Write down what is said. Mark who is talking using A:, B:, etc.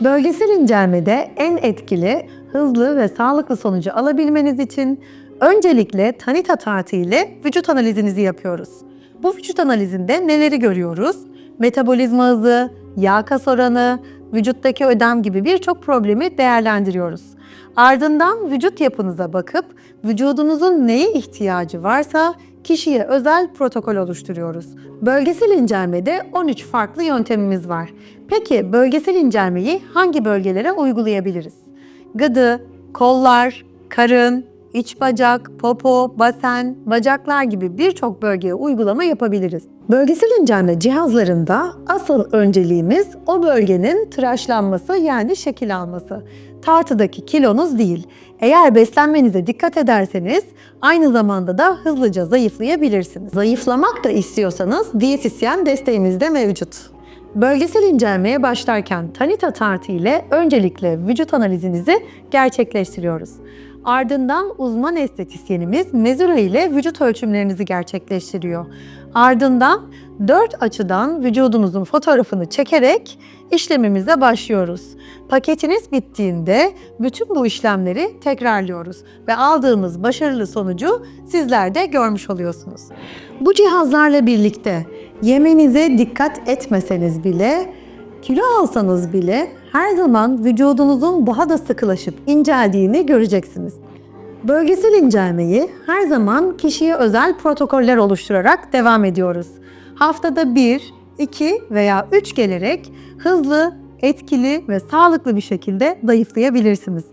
A: Bölgesel incelmede en etkili, hızlı ve sağlıklı sonucu alabilmeniz için öncelikle Tanita tartı ile vücut analizinizi yapıyoruz. Bu vücut analizinde neleri görüyoruz? Metabolizma hızı, yağ kas oranı, vücuttaki ödem gibi birçok problemi değerlendiriyoruz. Ardından vücut yapınıza bakıp vücudunuzun neye ihtiyacı varsa kişiye özel protokol oluşturuyoruz. Bölgesel incelmede 13 farklı yöntemimiz var. Peki bölgesel incelmeyi hangi bölgelere uygulayabiliriz? Gıdı, kollar, karın, iç bacak, popo, basen, bacaklar gibi birçok bölgeye uygulama yapabiliriz. Bölgesel incelme cihazlarında asıl önceliğimiz o bölgenin tıraşlanması yani şekil alması. Tartıdaki kilonuz değil. Eğer beslenmenize dikkat ederseniz aynı zamanda da hızlıca zayıflayabilirsiniz. Zayıflamak da istiyorsanız diyetisyen desteğimiz de mevcut. Bölgesel incelmeye başlarken Tanita tartı ile öncelikle vücut analizinizi gerçekleştiriyoruz. Ardından uzman estetisyenimiz mezura ile vücut ölçümlerinizi gerçekleştiriyor. Ardından dört açıdan vücudunuzun fotoğrafını çekerek işlemimize başlıyoruz. Paketiniz bittiğinde bütün bu işlemleri tekrarlıyoruz ve aldığımız başarılı sonucu sizler de görmüş oluyorsunuz. Bu cihazlarla birlikte yemenize dikkat etmeseniz bile kilo alsanız bile her zaman vücudunuzun daha da sıkılaşıp inceldiğini göreceksiniz. Bölgesel incelmeyi her zaman kişiye özel protokoller oluşturarak devam ediyoruz. Haftada 1, 2 veya 3 gelerek hızlı, etkili ve sağlıklı bir şekilde zayıflayabilirsiniz.